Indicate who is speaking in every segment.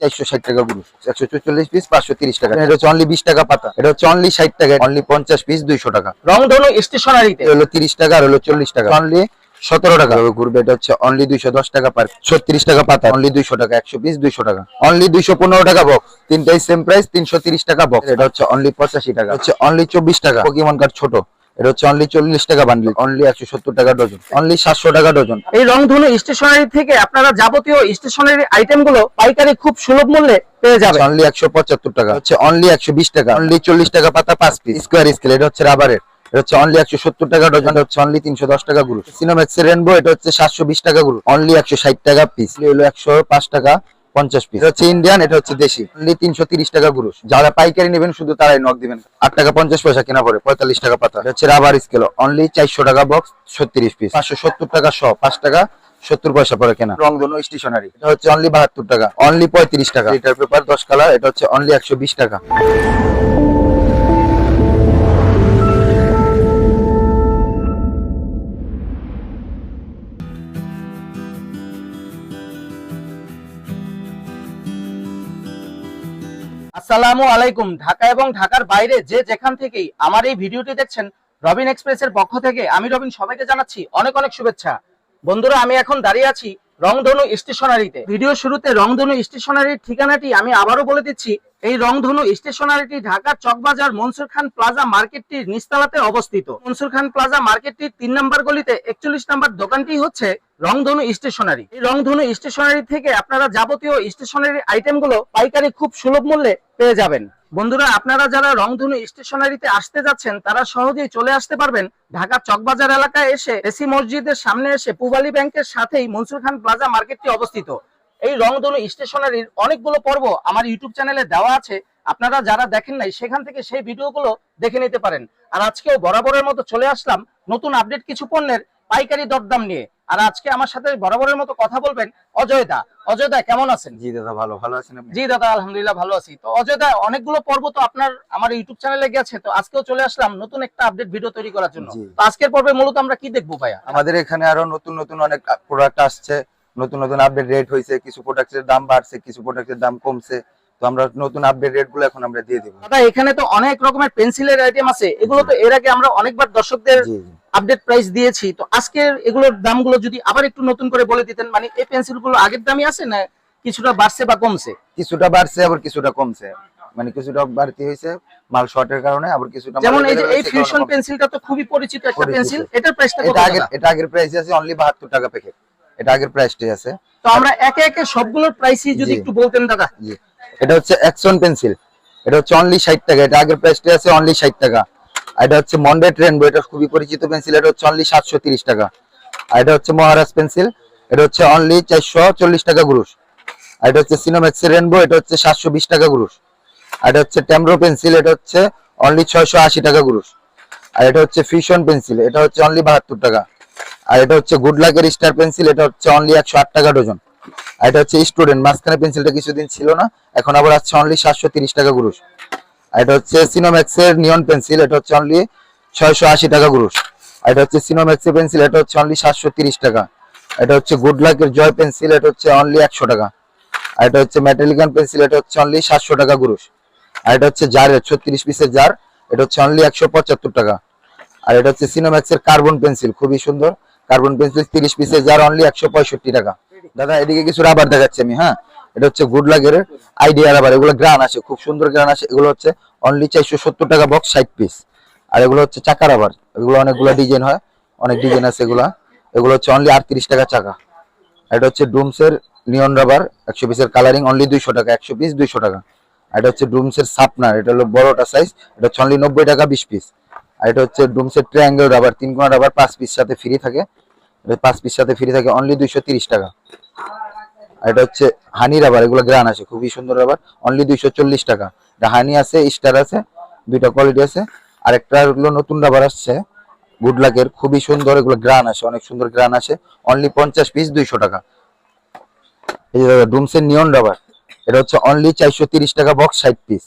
Speaker 1: চারশো ষাট টাকা একশো চল্লিশ পিস পাঁচশো তিরিশ টাকা। এটা হচ্ছে অনলি বিশ টাকা পাতা। এটা হচ্ছে অনলি ষাট টাকা। অনলি পঞ্চাশ পিস দুইশো টাকা।
Speaker 2: স্টেশনারিতে
Speaker 1: এটা হলো তিরিশ টাকা আর হলো চল্লিশ টাকা। অনলি সতেরো টাকা। ঘুরবে এটা হচ্ছে অনলি দুইশো দশ টাকা পার ছত্রিশ টাকা পাতা। অনলি দুইশো টাকা একশো পিস দুইশো টাকা। অনলি দুইশো পনেরো টাকা বক্স তিনটাই সেম প্রাইস তিনশো তিরিশ টাকা বক্স এটা হচ্ছে অনলি পঁচাশি টাকা। হচ্ছে অনলি চব্বিশ টাকা। পোকিমন কার্ড ছোট। এটা হচ্ছে অনলি চল্লিশ টাকা বান্ডিল অনলি একশো সত্তর টাকা ডজন অনলি সাতশো টাকা ডজন
Speaker 2: এই রংধনু স্টেশনারি থেকে আপনারা যাবতীয় স্টেশনারি আইটেমগুলো পাইকারি খুব সুলভ মূল্যে পেয়ে যাবেন।
Speaker 1: অনলি একশো পঁচাত্তর টাকা হচ্ছে অনলি একশো বিশ টাকা অনলি চল্লিশ টাকা পাতা পাঁচ পিস স্কোয়ার স্কেল এটা হচ্ছে রাবারের হচ্ছে অনলি একশো সত্তর টাকা ডজন হচ্ছে অনলি তিনশো দশ টাকা গুরু সিনোম্যাক্স রেনবো এটা হচ্ছে সাতশো বিশ টাকা অনলি একশো ষাট টাকা পিস হলো একশো পাঁচ টাকা। পঞ্চাশ পিস হচ্ছে ইন্ডিয়ান এটা হচ্ছে দেশি। তিনশো তিরিশ টাকা গুরুষ যারা পাইকারি নেবেন, শুধু তারাই নক দিবেন। আট টাকা পঞ্চাশ পয়সা কেনা পড়ে, পঁয়তাল্লিশ টাকা পাতা। হচ্ছে রাবার স্কেল অনলি চারশো টাকা বক্স ছত্রিশ পিস পাঁচশো সত্তর টাকা শ পাঁচ টাকা সত্তর পয়সা পরে কেনা। রংধনু স্টেশনারি এটা হচ্ছে অনলি বাহাত্তর টাকা। অনলি পঁয়ত্রিশ টাকা। লিটার পেপার দশ কালার এটা হচ্ছে অনলি একশো বিশ টাকা।
Speaker 2: আসসালামু আলাইকুম। ঢাকা এবং ঢাকার বাইরে যে যেখান থেকেই আমার এই ভিডিওটি দেখছেন, রবিন এক্সপ্রেসের পক্ষ থেকে আমি রবিন সবাইকে জানাচ্ছি অনেক অনেক শুভেচ্ছা। বন্ধুরা, আমি এখন দাঁড়িয়ে আছি রংধনু স্টেশনারিতে। ভিডিও শুরুতে রংধনু স্টেশনারির ঠিকানাটি আমি আবারও বলে দিচ্ছি এই রংধনু স্টেশনারিটি ঢাকার চকবাজার মনসুর খান প্লাজা মার্কেটটির নিস্তালাতে অবস্থিত। মনসুর খান প্লাজা মার্কেটটির তিন নম্বর গলিতে একচল্লিশ নম্বর দোকানটি হচ্ছে রংধনু স্টেশনারি। এই রংধনু স্টেশনারি থেকে আপনারা যাবতীয় স্টেশনারি আইটেমগুলো পাইকারি খুব সুলভ মূল্যে পেয়ে যাবেন। বন্ধুরা, আপনারা যারা রংধনু স্টেশনারিতে আসতে যাচ্ছেন, তারা সহজেই চলে আসতে পারবেন ঢাকা চকবাজার এলাকায় এসে এসি মসজিদের সামনে এসে পুবালি ব্যাংকের সাথেই মনসুর খান প্লাজা মার্কেটটি অবস্থিত। এই রংধনু স্টেশনারির অনেকগুলো পর্ব আমার ইউটিউব চ্যানেলে দেওয়া আছে। আপনারা যারা দেখেন নাই সেখান থেকে সেই ভিডিওগুলো দেখে নিতে পারেন। আর আজকেও বরাবরের মতো চলে আসলাম নতুন আপডেট কিছু পণ্যের পাইকারি দরদাম নিয়ে। আর আজকে আমার সাথে বরাবরের মতো কথা বলবেন অজয় দা। অজয় দা কেমন আছেন?
Speaker 1: জি দাদা ভালো। ভালো আছেন
Speaker 2: জি দাদা আলহামদুলিল্লাহ ভালো আছি। তো অজয় দা অনেকগুলো পর্ব তো আপনার আমার ইউটিউব চ্যানেলে গেছে। তো আজকেও চলে আসলাম নতুন একটা আপডেট ভিডিও তৈরি করার জন্য। তো আজকের পর্বে মূলত আমরা কি দেখব ভাইয়া?
Speaker 1: আমাদের এখানে আরও নতুন নতুন অনেক প্রোডাক্ট আসছে। নতুন নতুন আপডেট রেট হয়েছে কিছু প্রোডাক্টের দাম বাড়ছে কিছু প্রোডাক্টের দাম কমছে তো আমরা নতুন আপডেট রেটগুলো এখন আমরা দিয়ে দিব।
Speaker 2: দাদা এখানে তো অনেক রকমের পেন্সিলের আইটেম আছে এগুলো তো এর আগে আমরা অনেকবার দর্শকদের আপডেট প্রাইস দিয়েছি তো আজকের এগুলোর দামগুলো যদি আবার একটু নতুন করে বলে দিতেন মানে এই পেন্সিলগুলো আগের দামই আছে না কিছুটা বাড়ছে বা কমছে?
Speaker 1: কিছুটা বাড়ছে আবার কিছুটা কমছে। মানে কিছুটা বাড়তি হয়েছে মাল শর্টের কারণে আবার কিছুটা
Speaker 2: যেমন এই যে এই ফিউশন পেন্সিলটা তো খুবই পরিচিত একটা পেন্সিল এটার প্রাইসটা কত
Speaker 1: এটা আগের? এটা আগের প্রাইস আছে অনলি বাহাত্তর টাকা প্যাকেট এটা আগের প্রাইসটাই আছে
Speaker 2: তো আমরা একে একে সবগুলোর প্রাইসই যদি একটু বলতেন দাদা
Speaker 1: জি এটা হচ্ছে অ্যাকশন পেন্সিল এটা হচ্ছে অনলি ষাট টাকা এটা আগের প্রাইসটা আছে অনলি ষাট টাকা এটা হচ্ছে মন্ডেট রেনবো এটা খুবই পরিচিত পেন্সিল এটা হচ্ছে অনলি সাতশো তিরিশ টাকা আর এটা হচ্ছে মহারাজ পেন্সিল এটা হচ্ছে অনলি চারশো চল্লিশ টাকা গ্রুশ আর এটা হচ্ছে সিনোম্যাক্স রেনবো এটা হচ্ছে সাতশো বিশ টাকা গ্রুশ আর এটা হচ্ছে ট্যামরো পেন্সিল এটা হচ্ছে অনলি ছয়শো আশি টাকা গ্রুশ আর এটা হচ্ছে ফিউশন পেন্সিল এটা হচ্ছে অনলি বাহাত্তর টাকা আর এটা হচ্ছে গুড লাকের স্টার পেন্সিল এটা হচ্ছে অনলি একশো আট টাকা ডজন আর এটা হচ্ছে স্টুডেন্ট মাঝখানে পেন্সিলটা কিছুদিন ছিল না এখন আবার আসছে অনলি সাতশো তিরিশ টাকা গ্রুশ আর এটা হচ্ছে সিনোম্যাক্স এর নিয়ন পেন্সিল এটা হচ্ছে অনলি ছয়শো আশি টাকা গ্রুশ আর এটা হচ্ছে সিনোম্যাক্স এর পেন্সিল এটা হচ্ছে অনলি সাতশো তিরিশ টাকা এটা হচ্ছে গুড লাকের জয় পেন্সিল এটা হচ্ছে অনলি একশো টাকা আর এটা হচ্ছে মেটালিকান পেন্সিল এটা হচ্ছে অনলি সাতশো টাকা গ্রুশ আর এটা হচ্ছে জারের ছত্রিশ পিসের জার এটা হচ্ছে অনলি একশো পঁচাত্তর টাকা আর এটা হচ্ছে সিনোম্যাক্স এর কার্বন পেন্সিল খুবই সুন্দর কার্বন পেন্সিল তিরিশ পিসের যার অনলি একশো পঁয়ষট্টি টাকা। দাদা, এদিকে কিছু রাবার দেখাচ্ছি আমি হ্যাঁ? এটা হচ্ছে গুড লাগের আইডিয়া রাবার এগুলো গ্রান আসে খুব সুন্দর গ্রান আসে এগুলো হচ্ছে অনলি চারশো সত্তর টাকা বক্স ষাট পিস আর এগুলো হচ্ছে চাকা রাবার এগুলো অনেকগুলো ডিজাইন হয়, অনেক ডিজাইন আছে এগুলো। এগুলো হচ্ছে অনলি আটত্রিশ টাকা চাকা। এটা হচ্ছে ডুমসের নিয়ন রাবার একশো পিসের কালারিং অনলি দুইশো টাকা, একশো পিস দুইশো টাকা। এটা হচ্ছে ডুমসের সাপনার এটা হলো বড়টা সাইজ এটা হচ্ছে অনলি নব্বই টাকা, বিশ পিস আর এটা হচ্ছে ডুমসের ট্রায়াঙ্গেল রাবার তিন কোনা রাবার পাঁচ পিস সাথে ফ্রি থাকে। পাঁচ পিস সাথে ফ্রি থাকে অনলি দুইশো তিরিশ টাকা। আর এটা হচ্ছে হানি রাবার এগুলো গ্রান আছে, খুবই সুন্দর রাবার অনলি দুইশো চল্লিশ টাকা। এটা হানি আছে স্টার আছে, দুইটা কোয়ালিটি আছে। আর একটা নতুন রাবার আসছে গুড লাকের খুবই সুন্দর, এগুলো গ্রান আছে, অনেক সুন্দর গ্রান আছে। অনলি পঞ্চাশ পিস দুইশো টাকা। এই যে ডুমসের নিয়ন রাবার এটা হচ্ছে অনলি চারশো তিরিশ টাকা বক্স ষাট পিস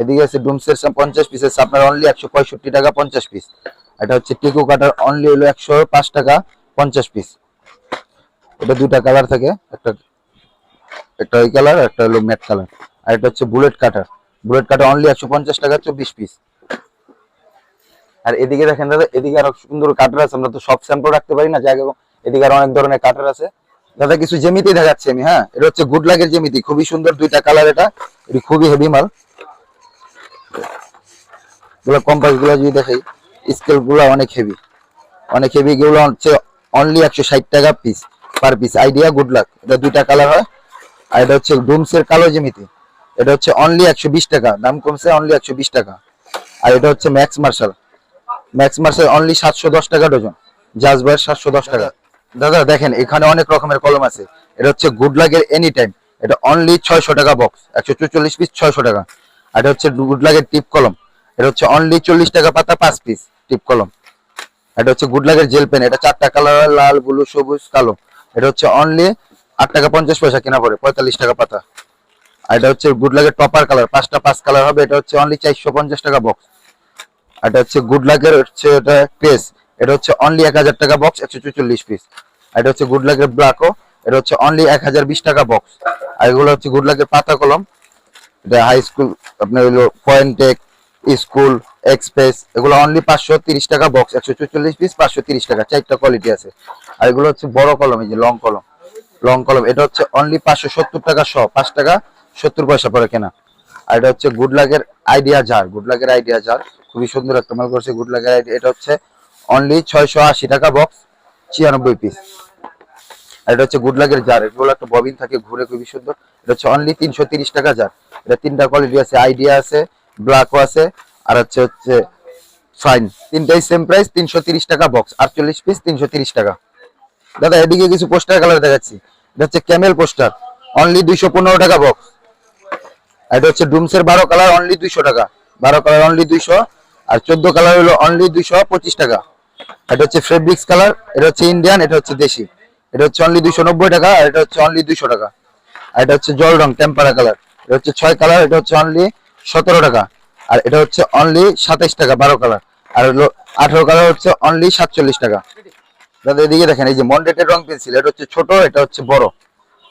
Speaker 1: এদিকে আছে ডুমসের পঞ্চাশ পিসের আপনার অনলি একশো পঁয়ষট্টি টাকা পঞ্চাশ পিস এটা হচ্ছে টিকু কাটার অনলি হলো একশো পাঁচ টাকা পঞ্চাশ পিস এটা দুইটা কালার থাকে, একটা একটা ওই কালার একটা হলো ম্যাট কালার আর এটা হচ্ছে bullet cutter bullet cutter only একশো পঞ্চাশ টাকা, চব্বিশ পিস আর এদিকে দেখেন দাদা, এদিকে আরও সুন্দর কাটার আছে, আমরা তো সব স্যাম্পল রাখতে পারি না জায়গা এদিকে আরও অনেক ধরনের কাটার আছে। দাদা, কিছু জেমিতি দেখাচ্ছি আমি হ্যাঁ? এটা হচ্ছে গুড লাগের জেমিতি খুবই সুন্দর দুইটা কালার এটা, এটি খুবই হেভি মাল। কম্পাসগুলো যদি দেখাই স্কেলগুলো অনেক হেভি অনেক হেভি গুলো হচ্ছে অনলি একশো ষাট টাকা piece per piece idea good luck এটা দুইটা কালার হয়, আর এটা হচ্ছে ডুমসের কালো জেমিতি এটা হচ্ছে অনলি একশো বিশ টাকা, দাম কমছে অনলি একশো বিশ টাকা। আর এটা হচ্ছে Max Marshal Max Marshal only সাতশো দশ টাকা ডজন জাজ বয়ের সাতশো টাকা। দাদা, দেখেন, এখানে অনেক রকমের কলম আছে। এটা হচ্ছে গুড লাগের এনি টাইম এটা অনলি ছয়শো টাকা বক্স একশো চুচল্লিশ পিস ছয়শো টাকা। আর এটা হচ্ছে গুড লাগের টিপ কলম এটা হচ্ছে অনলি চল্লিশ টাকা পাতা, পাঁচ পিস টিপ কলম। এটা হচ্ছে গুড লাগের জেল পেন এটা চারটা কালার লাল ব্লু সবুজ, কালো। এটা হচ্ছে অনলি আট টাকা পঞ্চাশ পয়সা কেনা পড়ে পঁয়তাল্লিশ টাকা পাতা। আর এটা হচ্ছে গুড লাগের টপার কালার পাঁচটা পাঁচ কালার হবে, এটা হচ্ছে অনলি চারশো পঞ্চাশ টাকা বক্স এটা হচ্ছে গুড লাগের হচ্ছে এটা ক্রেস এটা হচ্ছে অনলি এক হাজার টাকা বক্স একশো চুচল্লিশ পিস এটা হচ্ছে গুড লাগের ব্ল্যাকও এটা হচ্ছে অনলি এক হাজার বিশ টাকা বক্স আর এগুলো হচ্ছে গুড লাগের পাতা কলম। এটা হাই স্কুল আপনার হলো পয়েন্টেক স্কুল এক্সপ্রেস এগুলো অনলি পাঁচশো তিরিশ টাকা বক্স একশো চুচল্লিশ পিস পাঁচশো তিরিশ টাকা, চারটা কোয়ালিটি আছে। আর এগুলো হচ্ছে বড় কলম, এই যে লং কলম। লং কলম, এটা হচ্ছে অনলি পাঁচশো সত্তর টাকা শ পাঁচ টাকা সত্তর পয়সা পরে কেনা। আর এটা হচ্ছে গুড লাগের আইডিয়া জার গুড লাগের আইডিয়া জার খুবই সুন্দর একটা মাল করছে গুড লাগের আইডিয়া এটা হচ্ছে অনলি ছয়শো আশি টাকা বক্স ছিয়ানব্বই পিস আর এটা হচ্ছে গুড লাগের জার এগুলো একটা ববিন থাকে, ঘুরে খুবই সুন্দর। এটা হচ্ছে অনলি তিনশো তিরিশ টাকা জার এটা তিনটা কোয়ালিটি আছে আইডিয়া আছে ব্ল্যাকও আছে আর হচ্ছে হচ্ছে ফাইন তিনটাই সেম প্রাইস তিনশো টাকা বক্স আটচল্লিশ পিস তিনশো টাকা দাদা এদিকে কিছু পোস্টার কালার দেখাচ্ছি এটা হচ্ছে ক্যামেল পোস্টার অনলি দুইশো পনেরো টাকা বক্স এটা হচ্ছে ডুমসের বারো কালার অনলি দুইশো টাকা বারো কালার অনলি দুইশো আর চোদ্দ কালার হলো অনলি দুইশো পঁচিশ টাকা এটা হচ্ছে ফেব্রিক্স কালার এটা হচ্ছে ইন্ডিয়ান এটা হচ্ছে দেশি এটা হচ্ছে অনলি দুইশো নব্বই টাকা আর এটা হচ্ছে অনলি দুইশো টাকা আর এটা হচ্ছে জল রং টেম্পারা কালার এটা হচ্ছে ছয় কালার এটা হচ্ছে অনলি সতেরো টাকা আর এটা হচ্ছে অনলি সাতাইশ টাকা বারো কালার আর আঠারো কালার হচ্ছে অনলি সাতচল্লিশ টাকা দাদা এদিকে দেখেন এই যে মন্ডেটের রং পেন্সিল এটা হচ্ছে ছোট এটা হচ্ছে বড়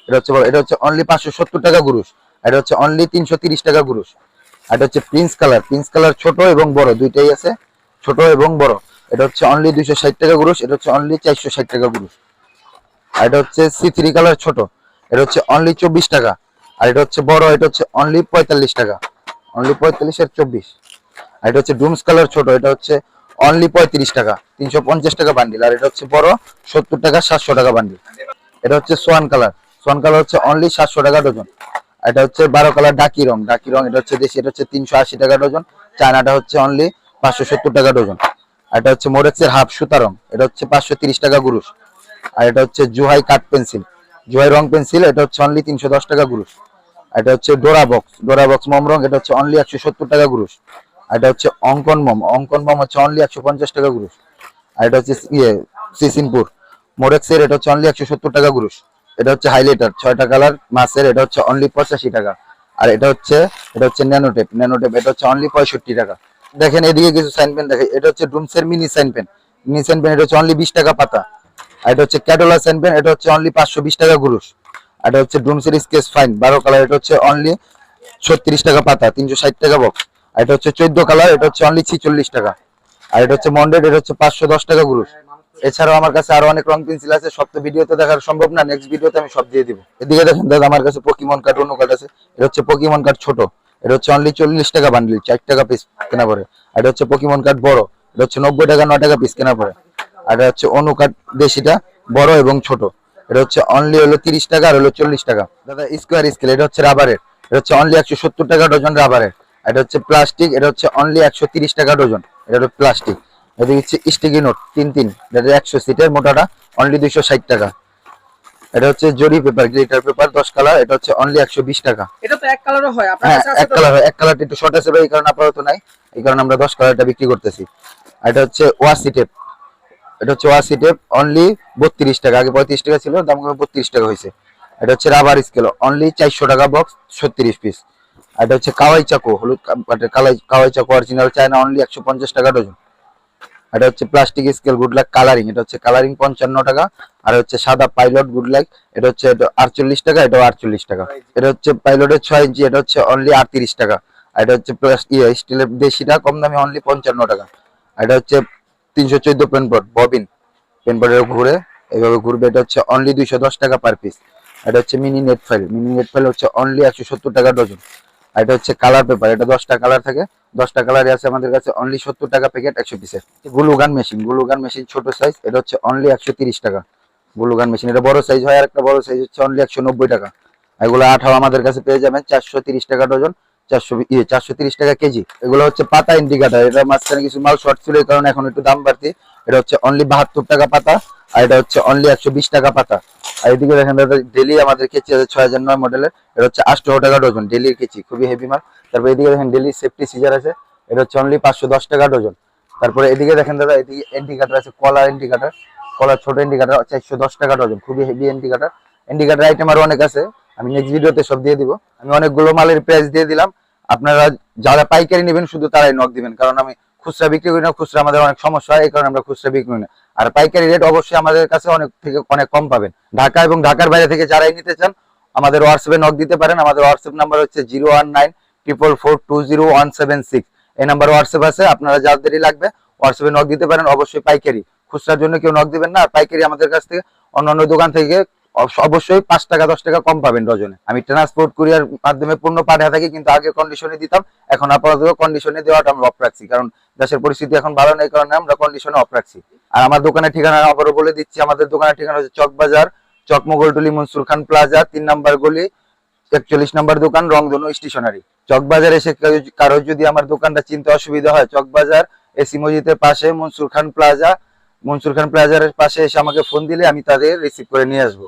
Speaker 1: এটা হচ্ছে বড় এটা হচ্ছে অনলি পাঁচশো সত্তর টাকা গুরুষ এটা হচ্ছে অনলি তিনশো তিরিশ টাকা গুরুষ আর এটা হচ্ছে প্রিন্স কালার প্রিন্স কালার ছোট এবং বড় দুইটাই আছে ছোট এবং বড় এটা হচ্ছে অনলি দুইশো ষাট টাকা গুরুষ এটা হচ্ছে অনলি চারশো ষাট টাকা গুরুষ আর এটা হচ্ছে সি থ্রি কালার ছোট এটা হচ্ছে অনলি চব্বিশ টাকা আর এটা হচ্ছে বড় এটা হচ্ছে অনলি পঁয়তাল্লিশ টাকা অনলি পঁয়তাল্লিশ আর চব্বিশ আর এটা হচ্ছে ডুমস কালার ছোট এটা হচ্ছে অনলি পঁয়ত্রিশ টাকা তিনশো পঞ্চাশ টাকা বান্ডিল আর এটা হচ্ছে বড় সত্তর টাকা সাতশো টাকা বান্ডিল এটা হচ্ছে সোয়ান কালার সোয়ান কালার হচ্ছে অনলি সাতশো টাকা ডজন এটা হচ্ছে বারো কালার ডাকি রং ডাকি রং এটা হচ্ছে দেশি এটা হচ্ছে তিনশো আশি টাকা ডজন চায়নাটা হচ্ছে অনলি পাঁচশো সত্তর টাকা ডজন এটা হচ্ছে মোরেক্সের হাফ সুতা রং এটা হচ্ছে পাঁচশো তিরিশ টাকা গুরুষ আর এটা হচ্ছে জুহাই কাঠ পেন্সিল জুহাই রং পেন্সিল এটা হচ্ছে অনলি তিনশো দশ টাকা গুরুষ এটা হচ্ছে ডোরা বক্স ডোরা বক্স মম রং এটা হচ্ছে অনলি একশো সত্তর টাকা আর এটা হচ্ছে অঙ্কন মম অঙ্কন মম হচ্ছে অনলি একশো পঞ্চাশ টাকা গুরুষ আর এটা হচ্ছে ইয়ে সিসিনপুর মোরেক্সের এটা হচ্ছে অনলি একশো সত্তর টাকা গুরুষ এটা হচ্ছে হাইলাইটার ছয়টা কালার মাসের এটা হচ্ছে অনলি পঁচাশি টাকা আর এটা হচ্ছে এটা হচ্ছে ন্যানোটেপ ন্যানোটেপ এটা হচ্ছে অনলি পঁয়ষট্টি টাকা দেখেন এদিকে কিছু সাইন পেন দেখে এটা হচ্ছে ডুমসের mini sign pen mini sign pen এটা হচ্ছে অনলি বিশ টাকা পাতা আর এটা হচ্ছে ক্যাডোলা সাইন পেন এটা হচ্ছে অনলি পাঁচশো বিশ টাকা আর এটা হচ্ছে ডুমসের স্কেচ ফাইন বারো কালার এটা হচ্ছে অনলি ছত্রিশ টাকা পাতা তিনশো ষাট টাকা বক্স আর এটা হচ্ছে চোদ্দ কালার এটা হচ্ছে অনলি ছিচল্লিশ টাকা আর এটা হচ্ছে মন্ডেড এটা হচ্ছে পাঁচশো দশ টাকা গুরুষ এছাড়াও আমার কাছে আরও অনেক রং পেন্সিল আছে সব তো ভিডিওতে দেখার সম্ভব না নেক্সট ভিডিওতে আমি সব দিয়ে দিব এদিকে দেখেন দাদা আমার কাছে পকিমন কার্ড অন্য কার্ড আছে এটা হচ্ছে পকিমন কার্ড ছোট এটা হচ্ছে অনলি চল্লিশ টাকা বান্ডিল চার টাকা পিস কেনা পড়ে আর এটা হচ্ছে পকিমন কার্ড বড় এটা হচ্ছে নব্বই টাকা নয় টাকা পিস কেনা পড়ে আর এটা হচ্ছে অনু কার্ড দেশিটা বড় এবং ছোট এটা হচ্ছে অনলি হলো তিরিশ টাকা আর হলো চল্লিশ টাকা। দাদা স্কোয়ার স্কেল এটা হচ্ছে রাবারের এটা হচ্ছে অনলি একশো সত্তর টাকা ডজন রাবারের এটা হচ্ছে প্লাস্টিক এটা হচ্ছে অনলি একশো তিরিশ টাকা ডজন এটা হলো প্লাস্টিক এটা হচ্ছে স্টিকি নোট তিন তিন। এটা একশো সিটের মোটাটা অনলি দুইশো ষাট টাকা। এটা হচ্ছে জরি পেপার গ্লিটার পেপার দশ কালার এটা হচ্ছে অনলি একশো বিশ টাকা।
Speaker 2: এটা তো এক কালারও হয় আপনার
Speaker 1: হ্যাঁ এক? কালার এক কালারটা একটু শর্ট আছে এই কারণে আপাতত নাই। এই কারণে আমরা দশ কালারটা বিক্রি করতেছি। এটা হচ্ছে ওয়াসি টেপ এটা হচ্ছে ওয়াসি টেপ অনলি বত্রিশ টাকা আগে পঁয়ত্রিশ টাকা ছিল দাম বত্রিশ টাকা হয়েছে এটা হচ্ছে রাবার স্কেল অনলি চারশো টাকা বক্স ছত্রিশ পিস এটা হচ্ছে কাওয়াই চাকু হলুদ কালাই কাওয়াই চাকু অরিজিনাল চায়না অনলি একশো পঞ্চাশ টাকা ডজন এটা হচ্ছে plastic scale good luck colouring এটা হচ্ছে কালারিং পঞ্চান্ন টাকা আর হচ্ছে সাদা পাইলট গুড লাক এটা হচ্ছে আটচল্লিশ টাকা এটাও আটচল্লিশ টাকা এটা হচ্ছে পাইলটের ছয় ইঞ্চি এটা হচ্ছে অনলি আটত্রিশ টাকা এটা হচ্ছে প্লাস ইয়ে স্টিলের দেশিটা কম দামে অনলি পঞ্চান্ন টাকা এটা হচ্ছে তিনশো চোদ্দ পেনবোর্ড ববিন পেনবোর্ডের ঘুরে এইভাবে ঘুরবে। এটা হচ্ছে অনলি দুইশো দশ টাকা পার পিস এটা হচ্ছে mini net file mini net file হচ্ছে অনলি একশো সত্তর টাকা ডজন আর এটা হচ্ছে কালার পেপার এটা দশটা কালার থাকে। দশটা কালারে আছে আমাদের কাছে অনলি সত্তর টাকা প্যাকেট একশো পিসের glue gun machine glue gun machine ছোট সাইজ এটা হচ্ছে অনলি একশো তিরিশ টাকা। গ্লুগান মেশিন এটা বড় সাইজ হয় আর একটা বড় সাইজ হচ্ছে অনলি একশো নব্বই টাকা। এগুলো আঠাও আমাদের কাছে পেয়ে যাবেন। চারশো তিরিশ টাকা ডজন চারশো ইয়ে চারশো তিরিশ টাকা কেজি। এগুলো হচ্ছে পাতা ইন্ডিকেটার এটা মাঝখানে কিছু মাল শর্ট ছিল কারণে এখন একটু দাম বাড়তি। এটা হচ্ছে অনলি বাহাত্তর টাকা পাতা, আর এটা হচ্ছে অনলি একশো বিশ টাকা পাতা। আর এদিকে দেখেন ডেলি আমাদের কেচি আছে ছয় হাজার নয় মডেলের এটা হচ্ছে আটশো টাকা ডজন ডেলির কেচি, খুবই হেভি মাল। তারপর এদিকে দেখেন ডেলি সেফটি সিজার আছে, এটা হচ্ছে অনলি পাঁচশো দশ টাকা ডজন তারপরে এদিকে দেখেন দাদা, এদিকে ইন্ডিকেটার আছে, কলার ইন্ডিকেটার কলার ছোট ইন্ডিকেটার চারশো দশ টাকা ডজন খুবই হেভি ইন্ডিকেটার ইন্ডিকেটার আইটেম আরও অনেক আছে, আমি নেক্সট ভিডিওতে সব দিয়ে দিব। আমি অনেকগুলো মালের প্রাইস দিয়ে দিলাম। আপনারা যারা পাইকারি নেবেন শুধু তারাই নক দিবেন। কারণ আমি খুচরা বিক্রি করি না, খুচরা আমাদের অনেক সমস্যা হয়, এই কারণে আমরা খুচরা বিক্রি করি না। আর পাইকারি রেট অবশ্যই আমাদের কাছে অনেক থেকে অনেক কম পাবেন। ঢাকা এবং ঢাকার বাইরে থেকে যারাই নিতে চান, আমাদের হোয়াটসঅ্যাপে নক দিতে পারেন। আমাদের হোয়াটসঅ্যাপ নাম্বার হচ্ছে zero one nine triple four two zero one seven six. এই নাম্বার হোয়াটসঅ্যাপ আছে, আপনারা যাদেরই লাগবে, হোয়াটসঅ্যাপে নক দিতে পারেন। অবশ্যই পাইকারি। খুচরার জন্য কেউ নক দিবেন না। আর পাইকারি আমাদের কাছ থেকে অন্যান্য দোকান থেকে অবশ্যই পাঁচ টাকা, দশ টাকা কম পাবেন ডজনে। আমি ট্রান্সপোর্ট কুরিয়ার মাধ্যমে পণ্য পাঠিয়ে থাকি, কিন্তু আগে কন্ডিশনে দিতাম। এখন আপাতত কন্ডিশনে দেওয়াটা আমরা অফ রাখছি। কারণ দেশের পরিস্থিতি এখন ভালো নেই, কারণে আমরা কন্ডিশনে অফ রাখছি। আর আমার দোকানের ঠিকানা আবারও বলে দিচ্ছি। আমাদের দোকানের ঠিকানা হচ্ছে চকবাজার চকমগোলটুলি মনসুর খান প্লাজা তিন নাম্বার গলি, একচল্লিশ নাম্বার দোকান, রংধনু স্টেশনারি চকবাজার এসে কারও যদি আমার দোকানটা চিনতে অসুবিধা হয় চকবাজার এসি মসজিদের পাশে মনসুর খান প্লাজা মনসুর খান প্লাজার পাশে এসে আমাকে ফোন দিলে আমি তাদের রিসিভ করে নিয়ে আসব।